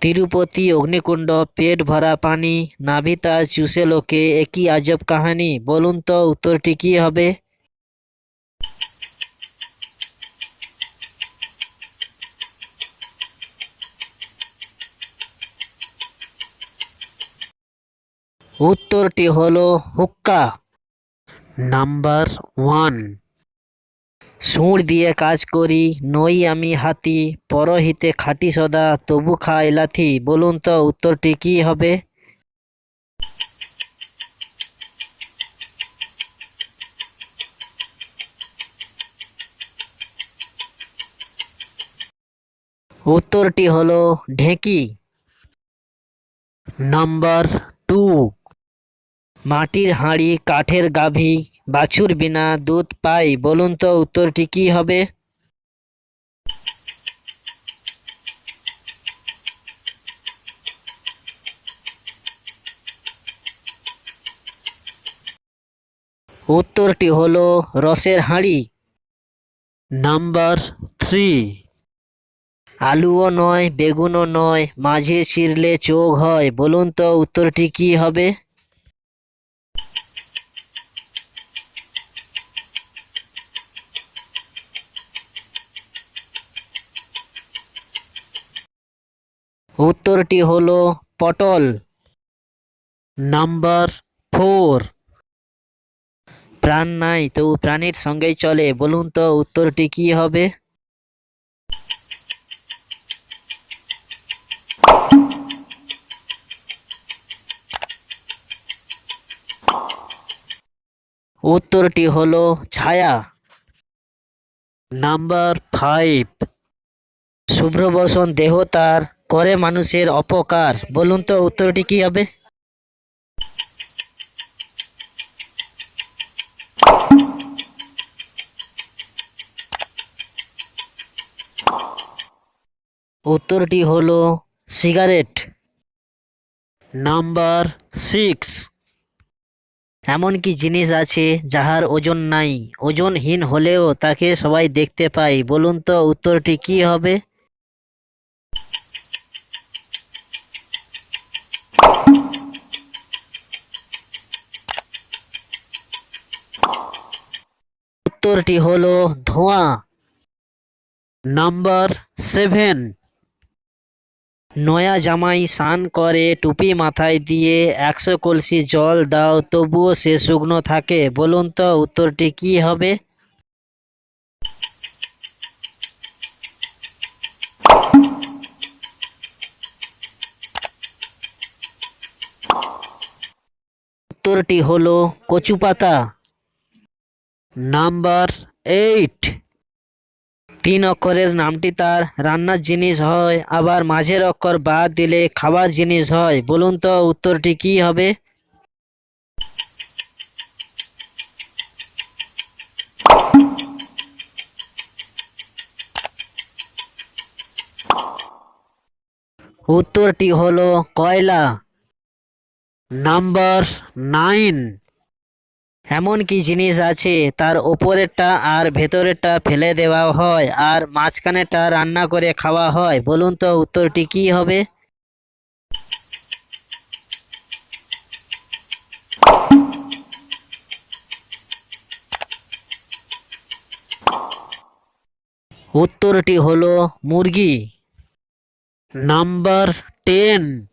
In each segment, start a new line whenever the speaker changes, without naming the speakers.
তিরুপতি অগ্নিকুণ্ড, পেট ভরা পানি, নাভিতা চুষে লোকে একই আজব কাহানি। বলুন তো, উত্তরটি কি হবে? উত্তরটি হলো হুক্কা। Number one. সুর দিয়ে কাজ করি, নই আমি হাতি, পরহিতে খাটি সদা, তবু খাই লাথি বলুন তো উত্তরটি কি হবে? উত্তরটি হলো ঢেঁকি। Number two. মাটির হাঁড়ি, কাঠের গাভী, বাছুর বিনা, দুধ পাই, বলুন তো উত্তরটি কি হবে? উত্তরটি হলো রসের হাঁড়ি। Number three. আলুও নয়, বেগুনও নয়, মাঝে চিরলে চোখ হয়, বলুন তো উত্তরটি কি হবে? উত্তরটি হলো পটল। Number four. প্রাণ নাই তবু প্রাণীর সঙ্গেই চলে। বলুন তো, উত্তরটি কি হবে? উত্তরটি হলো ছায়া। Number five. শুভ্রবসন দেহ তার করে মানুষের অপকার। বলুন তো, উত্তরটি কি হবে? উত্তরটি হলো সিগারেট। Number six. এমন কি জিনিস আছে যাহার ওজন নাই? ওজনহীন হলেও তাকে সবাই দেখতে পায়। বলুন তো, উত্তরটি কি হবে? উত্তরটি হলো ধোঁয়া। Number seven. নয়া জামাই স্নান করে, টুপি মাথায় দিয়ে একশো কলসি জল দাও, তবুও সে শুকনো থাকে। বলুন তো, উত্তরটি কি হবে? উত্তরটি হলো কচু পাতা নাম্বার এইট তিন অক্ষরের নামটি তার রান্নার জিনিস হয় আবার মাঝের অক্ষর বাদ দিলে খাবার জিনিস হয়। বলুন তো উত্তরটি কি হবে? উত্তরটি হলো কয়লা। নাম্বার নাইন এমন কি জিনিস আছে, তার ওপরেরটা আর ভেতরেরটা ফেলে দেওয়া হয় আর মাঝখানেরটা রান্না করে খাওয়া হয়? বলুন তো উত্তরটি কি হবে? উত্তরটি হলো মুরগি। Number ten.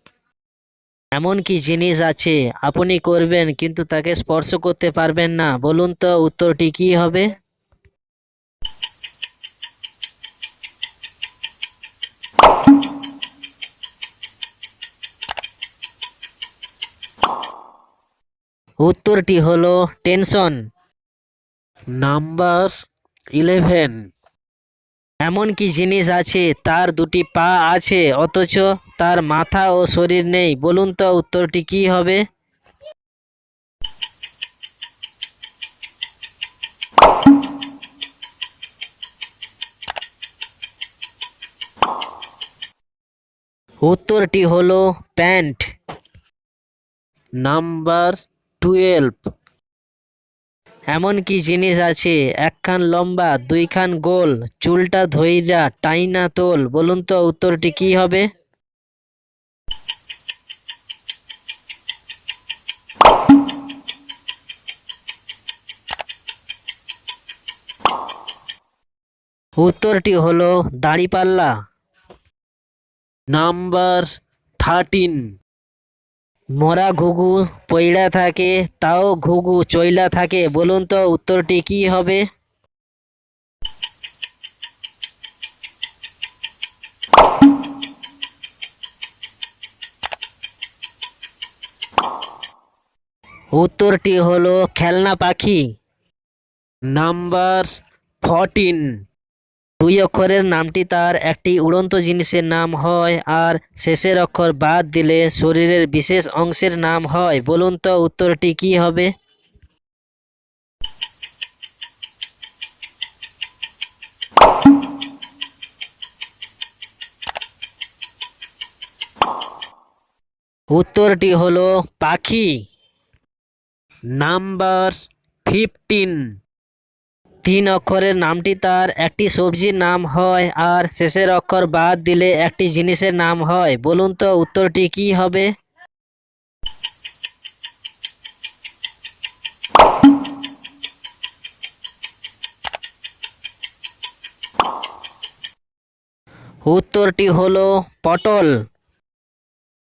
এমন কি জিনিস আছে? আপনি করবেন, কিন্তু তাকে স্পর্শ করতে পারবেন না। বলুন তো, উত্তরটি কি হবে? উত্তরটি হলো, টেনশন। Number eleven. এমন কি জিনিস আছে? তার দুটি পা আছে, অথচ তার মাথা ও শরীর নেই। বলুন তো উত্তরটি কি হবে? উত্তরটি হলো প্যান্ট। Number twelve. এমন কি জিনিস আছে? একখান লম্বা, দুইখান গোল, চুলটা ধইজা টাইনা তোল। বলুন তো উত্তরটি কি হবে? উত্তরটি হলো দাঁড়িপাল্লা। Number thirteen. মরা ঘুঘু পইড়া থাকে, তাও ঘুঘু চইলা থাকে। বলুন তো, উত্তরটি কি হবে? উত্তরটি হলো, খেলনা পাখি। Number fourteen. দুই অক্ষরের নামটি তার একটি উড়ন্ত জিনিসের নাম হয় আর শেষের অক্ষর বাদ দিলে শরীরের বিশেষ অংশের নাম হয়। বলুন তো উত্তরটি কি হবে? উত্তরটি হলো পাখি। Number fifteen. তিন অক্ষরের নামটি তার একটি সবজির নাম হয় আর শেষের অক্ষর বাদ দিলে একটি জিনিসের নাম হয়। বলুন তো উত্তরটি কি হবে? উত্তরটি হলো পটল।